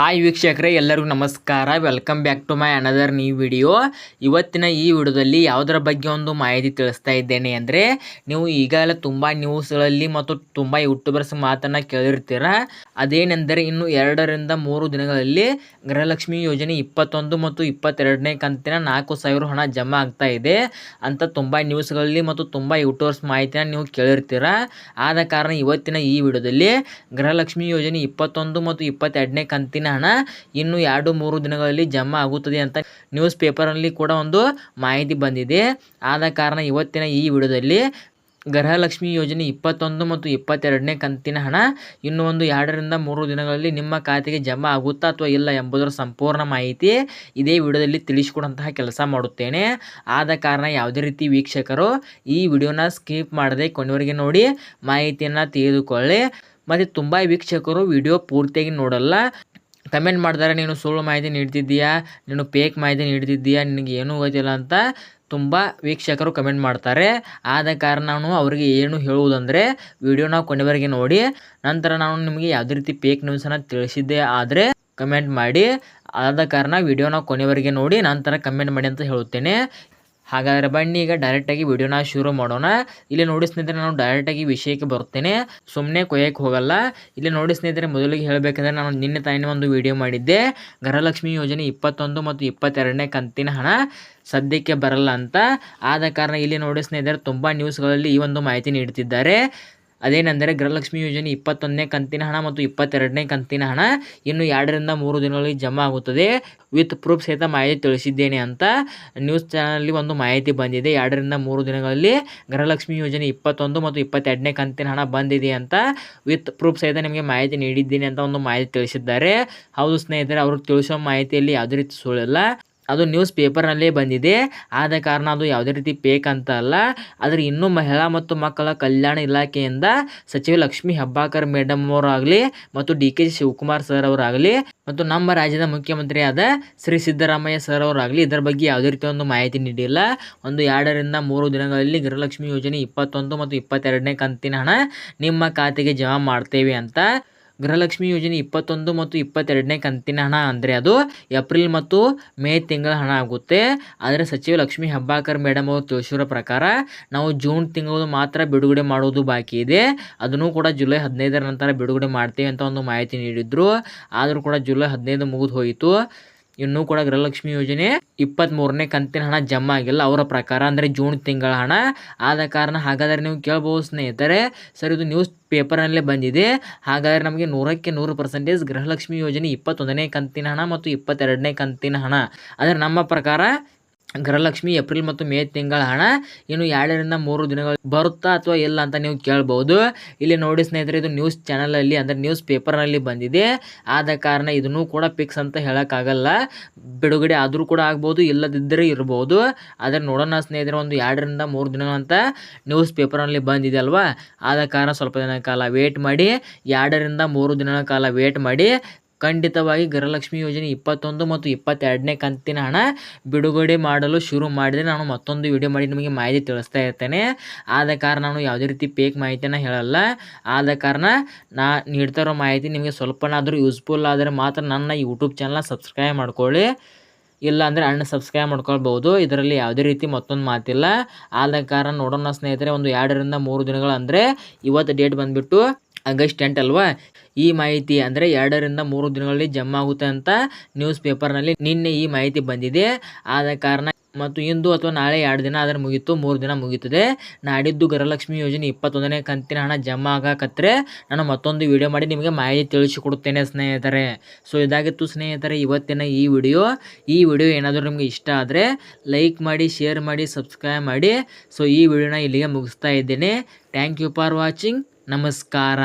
Hi ವೀಕ್ಷಕರೇ, ಎಲ್ಲರಿಗೂ ನಮಸ್ಕಾರ. Welcome back to my another new video ಇವತ್ತಿನ ಈ ವಿಡಿಯೋದಲ್ಲಿ ಯಾವುದರ ಬಗ್ಗೆ ಒಂದು ಮಾಹಿತಿ ತಿಳಿಸ್ತಾ ಇದ್ದೇನೆ ಅಂದರೆ, ನೀವು ಈಗಾಗಲೇ ತುಂಬ ನ್ಯೂಸ್ಗಳಲ್ಲಿ ಮತ್ತು ತುಂಬ ಯೂಟ್ಯೂಬರ್ಸ್ ಮಾತನ್ನು ಕೇಳಿರ್ತೀರ. ಅದೇನೆಂದರೆ, ಇನ್ನು ಎರಡರಿಂದ ಮೂರು ದಿನಗಳಲ್ಲಿ ಗೃಹಲಕ್ಷ್ಮಿ ಯೋಜನೆ ಇಪ್ಪತ್ತೊಂದು ಮತ್ತು ಇಪ್ಪತ್ತೆರಡನೇ ಕಂತಿನ ನಾಲ್ಕು ಸಾವಿರ ಹಣ ಜಮಾ ಆಗ್ತಾ ಇದೆ. ಅಂತ ತುಂಬ ನ್ಯೂಸ್ಗಳಲ್ಲಿ ಮತ್ತು ತುಂಬ ಯೂಟ್ಯೂಬರ್ಸ್ ಮಾಹಿತಿನ ನೀವು ಕೇಳಿರ್ತೀರ. ಆದ ಕಾರಣ ಇವತ್ತಿನ ಈ ವಿಡಿಯೋದಲ್ಲಿ ಗೃಹಲಕ್ಷ್ಮಿ ಯೋಜನೆ ಇಪ್ಪತ್ತೊಂದು ಮತ್ತು ಇಪ್ಪತ್ತೆರಡನೇ ಕಂತಿನ ಹಣ ಇನ್ನು ಎರಡು ಮೂರು ದಿನಗಳಲ್ಲಿ ಜಮಾ ಆಗುತ್ತದೆ ಅಂತ ನ್ಯೂಸ್ ಪೇಪರ್ನಲ್ಲಿ ಕೂಡ ಒಂದು ಮಾಹಿತಿ ಬಂದಿದೆ. ಆದ ಕಾರಣ ಇವತ್ತಿನ ಈ ವಿಡಿಯೋದಲ್ಲಿ ಗೃಹಲಕ್ಷ್ಮಿ ಯೋಜನೆ ಇಪ್ಪತ್ತೊಂದು ಮತ್ತು ಇಪ್ಪತ್ತೆರಡನೇ ಕಂತಿನ ಹಣ ಇನ್ನು ಒಂದು ಎರಡರಿಂದ ಮೂರು ದಿನಗಳಲ್ಲಿ ನಿಮ್ಮ ಖಾತೆಗೆ ಜಮಾ ಆಗುತ್ತಾ ಅಥವಾ ಇಲ್ಲ ಎಂಬುದರ ಸಂಪೂರ್ಣ ಮಾಹಿತಿ ಇದೇ ವಿಡಿಯೋದಲ್ಲಿ ತಿಳಿಸಿಕೊಡುವಂತಹ ಕೆಲಸ ಮಾಡುತ್ತೇನೆ. ಆದ ಕಾರಣ ಯಾವುದೇ ರೀತಿ ವೀಕ್ಷಕರು ಈ ವಿಡಿಯೋನ ಸ್ಕಿಪ್ ಮಾಡದೆ ಕೊನೆವರೆಗೆ ನೋಡಿ ಮಾಹಿತಿಯನ್ನು ತೆಗೆದುಕೊಳ್ಳಿ. ಮತ್ತು ತುಂಬ ವೀಕ್ಷಕರು ವಿಡಿಯೋ ಪೂರ್ತಿಯಾಗಿ ನೋಡಲ್ಲ. ಕಮೆಂಟ್ ಮಾಡ್ತಾರೆ ನೀನು ಸುಳ್ಳು ಮಾಹಿತಿ ನೀಡ್ತಿದ್ದೀಯಾ? ನೀನು ಪೇಕ್ ಮಾಹಿತಿ ನೀಡ್ತಿದ್ದೀಯಾ? ನಿನಗೆ ಏನೂ ಗೊತ್ತಿಲ್ಲ ಅಂತ ತುಂಬ ವೀಕ್ಷಕರು ಕಮೆಂಟ್ ಮಾಡ್ತಾರೆ. ಆದ ಕಾರಣ ನಾನು ಅವರಿಗೆ ಏನು ಹೇಳುವುದಂದರೆ ವಿಡಿಯೋನ ಕೊನೆವರೆಗೆ ನೋಡಿ. ನಂತರ ನಾನು ನಿಮಗೆ ಯಾವುದೇ ರೀತಿ ಪೇಕ್ ನ್ಯೂಸನ್ನು ತಿಳಿಸಿದ್ದೆ ಆದರೆ ಕಮೆಂಟ್ ಮಾಡಿ. ಆದ ಕಾರಣ ವಿಡಿಯೋನ ಕೊನೆವರೆಗೆ ನೋಡಿ, ನಂತರ ಕಮೆಂಟ್ ಮಾಡಿ ಅಂತ ಹೇಳುತ್ತೇನೆ. ಹಾಗಾದರೆ ಬನ್ನಿ, ಈಗ ಡೈರೆಕ್ಟಾಗಿ ವಿಡಿಯೋನ ಶುರು ಮಾಡೋಣ. ಇಲ್ಲಿ ನೋಡಿ ಸ್ನೇಹಿತರೆ, ನಾನು ಡೈರೆಕ್ಟಾಗಿ ವಿಷಯಕ್ಕೆ ಬರ್ತೇನೆ. ಸುಮ್ಮನೆ ಕೊಯ್ಯಕ್ಕೆ ಹೋಗಲ್ಲ. ಇಲ್ಲಿ ನೋಡಿ ಸ್ನೇಹಿತರೆ, ಮೊದಲಿಗೆ ಹೇಳಬೇಕಂದ್ರೆ ನಾನು ನಿನ್ನೆ ತಾನೇ ಒಂದು ವಿಡಿಯೋ ಮಾಡಿದ್ದೆ. ಗೃಹಲಕ್ಷ್ಮಿ ಯೋಜನೆ ಇಪ್ಪತ್ತೊಂದು ಮತ್ತು ಇಪ್ಪತ್ತೆರಡನೇ ಕಂತಿನ ಹಣ ಸದ್ಯಕ್ಕೆ ಬರಲ್ಲ ಅಂತ. ಆದ ಕಾರಣ ಇಲ್ಲಿ ನೋಡಿ ಸ್ನೇಹಿತರೆ, ತುಂಬ ನ್ಯೂಸ್ಗಳಲ್ಲಿ ಈ ಒಂದು ಮಾಹಿತಿ ನೀಡುತ್ತಿದ್ದಾರೆ ಅದೇನೆಂದರೆ ಗೃಹಲಕ್ಷ್ಮಿ ಯೋಜನೆ ಇಪ್ಪತ್ತೊಂದನೇ ಕಂತಿನ ಹಣ ಮತ್ತು ಇಪ್ಪತ್ತೆರಡನೇ ಕಂತಿನ ಹಣ ಇನ್ನು ಎರಡರಿಂದ ಮೂರು ದಿನಗಳಲ್ಲಿ ಜಮಾ ಆಗುತ್ತದೆ. ವಿತ್ ಪ್ರೂಫ್ ಸಹಿತ ಮಾಹಿತಿ ತಿಳಿಸಿದ್ದೇನೆ ಅಂತ ನ್ಯೂಸ್ ಚಾನಲಲ್ಲಿ ಒಂದು ಮಾಹಿತಿ ಬಂದಿದೆ. ಎರಡರಿಂದ ಮೂರು ದಿನಗಳಲ್ಲಿ ಗೃಹಲಕ್ಷ್ಮಿ ಯೋಜನೆ ಇಪ್ಪತ್ತೊಂದು ಮತ್ತು ಇಪ್ಪತ್ತೆರಡನೇ ಕಂತಿನ ಹಣ ಬಂದಿದೆ ಅಂತ ವಿತ್ ಪ್ರೂಫ್ ಸಹಿತ ನಿಮಗೆ ಮಾಹಿತಿ ನೀಡಿದ್ದೀನಿ ಅಂತ ಒಂದು ಮಾಹಿತಿ ತಿಳಿಸಿದ್ದಾರೆ. ಹೌದು ಸ್ನೇಹಿತರೆ, ಅವರು ತಿಳಿಸೋ ಮಾಹಿತಿಯಲ್ಲಿ ಯಾವುದೇ ರೀತಿ ಸುಳ್ಳಿಲ್ಲ ಅದು ನ್ಯೂಸ್ ಪೇಪರ್ನಲ್ಲೇ ಬಂದಿದೆ. ಆದ ಕಾರಣ ಅದು ಯಾವುದೇ ರೀತಿ ಪೇಕ್ ಅಂತ ಅಲ್ಲ. ಆದರೆ ಇನ್ನೂ ಮಹಿಳಾ ಮತ್ತು ಮಕ್ಕಳ ಕಲ್ಯಾಣ ಇಲಾಖೆಯಿಂದ ಸಚಿವ ಲಕ್ಷ್ಮೀ ಹೆಬ್ಬಾಳ್ಕರ್ ಮೇಡಮ್ ಅವರಾಗಲಿ ಮತ್ತು ಡಿ ಕೆ ಶಿವಕುಮಾರ್ ಸರ್ ಅವರಾಗಲಿ ಮತ್ತು ನಮ್ಮ ರಾಜ್ಯದ ಮುಖ್ಯಮಂತ್ರಿಯಾದ ಶ್ರೀ ಸಿದ್ದರಾಮಯ್ಯ ಸರ್ ಅವರಾಗಲಿ ಇದರ ಬಗ್ಗೆ ಯಾವುದೇ ರೀತಿಯ ಒಂದು ಮಾಹಿತಿ ನೀಡಿಲ್ಲ. ಒಂದು ಎರಡರಿಂದ ಮೂರು ದಿನಗಳಲ್ಲಿ ಗೃಹಲಕ್ಷ್ಮಿ ಯೋಜನೆ ಇಪ್ಪತ್ತೊಂದು ಮತ್ತು ಇಪ್ಪತ್ತೆರಡನೇ ಕಂತಿನ ಹಣ ನಿಮ್ಮ ಖಾತೆಗೆ ಜಮಾ ಮಾಡ್ತೇವೆ ಅಂತ ಗೃಹಲಕ್ಷ್ಮಿ ಯೋಜನೆ ಇಪ್ಪತ್ತೊಂದು ಮತ್ತು ಇಪ್ಪತ್ತೆರಡನೇ ಕಂತಿನ ಹಣ ಅಂದರೆ ಅದು ಏಪ್ರಿಲ್ ಮತ್ತು ಮೇ ತಿಂಗಳ ಹಣ ಆಗುತ್ತೆ. ಆದರೆ ಸಚಿವ ಲಕ್ಷ್ಮಿ ಹೆಬ್ಬಾಕರ್ ಮೇಡಮ್ ಅವರು ತಿಳಿಸಿರೋ ಪ್ರಕಾರ ನಾವು ಜೂನ್ ತಿಂಗಳು ಮಾತ್ರ ಬಿಡುಗಡೆ ಮಾಡೋದು ಬಾಕಿ ಇದೆ. ಅದನ್ನು ಕೂಡ ಜುಲೈ ಹದಿನೈದರ ನಂತರ ಬಿಡುಗಡೆ ಮಾಡ್ತೀವಿ ಅಂತ ಒಂದು ಮಾಹಿತಿ ನೀಡಿದ್ರು. ಆದರೂ ಕೂಡ ಜುಲೈ ಹದಿನೈದು ಮುಗಿದು ಹೋಯಿತು. ಇನ್ನೂ ಕೂಡ ಗೃಹಲಕ್ಷ್ಮಿ ಯೋಜನೆ ಇಪ್ಪತ್ತ್ಮೂರನೇ ಕಂತಿನ ಹಣ ಜಮಾ ಆಗಿಲ್ಲ. ಅವರ ಪ್ರಕಾರ ಅಂದರೆ ಜೂನ್ ತಿಂಗಳ ಹಣ. ಆದ ಕಾರಣ ಹಾಗಾದರೆ ನೀವು ಕೇಳ್ಬೋದು ಸ್ನೇಹಿತರೆ, ಸರ್ ಇದು ನ್ಯೂಸ್ ಪೇಪರ್ನಲ್ಲೇ ಬಂದಿದೆ. ಹಾಗಾದರೆ ನಮಗೆ ನೂರಕ್ಕೆ ನೂರು ಪರ್ಸೆಂಟೇಜ್ ಗೃಹಲಕ್ಷ್ಮಿ ಯೋಜನೆ ಇಪ್ಪತ್ತೊಂದನೇ ಕಂತಿನ ಹಣ ಮತ್ತು ಇಪ್ಪತ್ತೆರಡನೇ ಕಂತಿನ ಹಣ. ಅಂದರೆ ನಮ್ಮ ಪ್ರಕಾರ ಗೃಹಲಕ್ಷ್ಮಿ, ಏಪ್ರಿಲ್ ಮತ್ತು ಮೇ ತಿಂಗಳ ಹಣ ಇನ್ನು ಎರಡರಿಂದ ಮೂರು ದಿನಗಳು ಬರುತ್ತಾ ಅಥವಾ ಇಲ್ಲ ಅಂತ ನೀವು ಕೇಳ್ಬೋದು. ಇಲ್ಲಿ ನೋಡಿ ಸ್ನೇಹಿತರೆ, ಇದು ನ್ಯೂಸ್ ಚಾನಲಲ್ಲಿ ಅಂದರೆ ನ್ಯೂಸ್ ಪೇಪರ್ನಲ್ಲಿ ಬಂದಿದೆ. ಆದ ಕಾರಣ ಇದನ್ನು ಕೂಡ ಫಿಕ್ಸ್ ಅಂತ ಹೇಳೋಕ್ಕಾಗಲ್ಲ. ಬಿಡುಗಡೆ ಆದರೂ ಕೂಡ ಆಗ್ಬೋದು, ಇಲ್ಲದಿದ್ದರೆ ಇರ್ಬೋದು. ಆದರೆ ನೋಡೋಣ ಸ್ನೇಹಿತರೆ, ಒಂದು ಎರಡರಿಂದ ಮೂರು ದಿನಗಳಂತ ನ್ಯೂಸ್ ಪೇಪರ್ನಲ್ಲಿ ಬಂದಿದೆ ಅಲ್ವಾ? ಆದ ಕಾರಣ ಸ್ವಲ್ಪ ದಿನ ಕಾಲ ವೇಟ್ ಮಾಡಿ, ಎರಡರಿಂದ ಮೂರು ದಿನಗಳ ಕಾಲ ವೇಟ್ ಮಾಡಿ ಖಂಡಿತವಾಗಿ ಗೃಹಲಕ್ಷ್ಮಿ ಯೋಜನೆ ಇಪ್ಪತ್ತೊಂದು ಮತ್ತು ಇಪ್ಪತ್ತೆರಡನೇ ಕಂತಿನ ಹಣ ಬಿಡುಗಡೆ ಮಾಡಲು ಶುರು ಮಾಡಿದರೆ ನಾನು ಮತ್ತೊಂದು ವಿಡಿಯೋ ಮಾಡಿ ನಿಮಗೆ ಮಾಹಿತಿ ತಿಳಿಸ್ತಾ ಇರ್ತೇನೆ. ಆದ ಕಾರಣ ನಾನು ಯಾವುದೇ ರೀತಿ ಪೇಕ್ ಮಾಹಿತಿಯನ್ನು ಹೇಳಲ್ಲ. ಆದ ಕಾರಣ ನಾ ನೀಡ್ತಾ ಇರೋ ಮಾಹಿತಿ ನಿಮಗೆ ಸ್ವಲ್ಪನಾದರೂ ಯೂಸ್ಫುಲ್ ಆದರೆ ಮಾತ್ರ ನನ್ನ ಯೂಟ್ಯೂಬ್ ಚಾನಲ್ನ ಸಬ್ಸ್ಕ್ರೈಬ್ ಮಾಡ್ಕೊಳ್ಳಿ. ಇಲ್ಲ ಅಂದರೆ ಅಣ್ಣ ಸಬ್ಸ್ಕ್ರೈಬ್ ಮಾಡ್ಕೊಳ್ಬೋದು ಇದರಲ್ಲಿ ಯಾವುದೇ ರೀತಿ ಮತ್ತೊಂದು ಮಾತಿಲ್ಲ. ಆದ ಕಾರಣ ನೋಡೋಣ ಸ್ನೇಹಿತರೆ, ಒಂದು ಎರಡರಿಂದ ಮೂರು ದಿನಗಳು ಅಂದರೆ ಇವತ್ತು ಡೇಟ್ ಬಂದುಬಿಟ್ಟು ಆಗಸ್ಟ್ ಎಂಟು ಅಲ್ವಾ? ಈ ಮಾಹಿತಿ ಅಂದರೆ ಎರಡರಿಂದ ಮೂರು ದಿನಗಳಲ್ಲಿ ಜಮಾ ಆಗುತ್ತೆ ಅಂತ ನ್ಯೂಸ್ ಪೇಪರ್ನಲ್ಲಿ ನಿನ್ನೆ ಈ ಮಾಹಿತಿ ಬಂದಿದೆ. ಆದ ಕಾರಣ ಮತ್ತು ಇಂದು ಅಥವಾ ನಾಳೆ ಎರಡು ದಿನ ಆದರೆ ಮುಗೀತು, ಮೂರು ದಿನ ಮುಗೀತದೆ. ನಾಡಿದ್ದು ಗೃಹಲಕ್ಷ್ಮಿ ಯೋಜನೆ ಇಪ್ಪತ್ತೊಂದನೇ ಕಂತಿನ ಹಣ ಜಮಾ ಆಗಕತ್ತರೆ ನಾನು ಮತ್ತೊಂದು ವಿಡಿಯೋ ಮಾಡಿ ನಿಮಗೆ ಮಾಹಿತಿ ತಿಳಿಸಿಕೊಡುತ್ತೇನೆ ಸ್ನೇಹಿತರೆ. ಸೊ ಇದಾಗಿತ್ತು ಸ್ನೇಹಿತರೆ, ಇವತ್ತಿನ ಈ ವಿಡಿಯೋ ಈ ವಿಡಿಯೋ ಏನಾದರೂ ನಿಮಗೆ ಇಷ್ಟ ಆದರೆ ಲೈಕ್ ಮಾಡಿ ಶೇರ್ ಮಾಡಿ ಸಬ್ಸ್ಕ್ರೈಬ್ ಮಾಡಿ. ಸೊ ಈ ವಿಡಿಯೋನ ಇಲ್ಲಿಗೆ ಮುಗಿಸ್ತಾ ಇದ್ದೇನೆ. ಥ್ಯಾಂಕ್ ಯು ಫಾರ್ ವಾಚಿಂಗ್ ನಮಸ್ಕಾರ.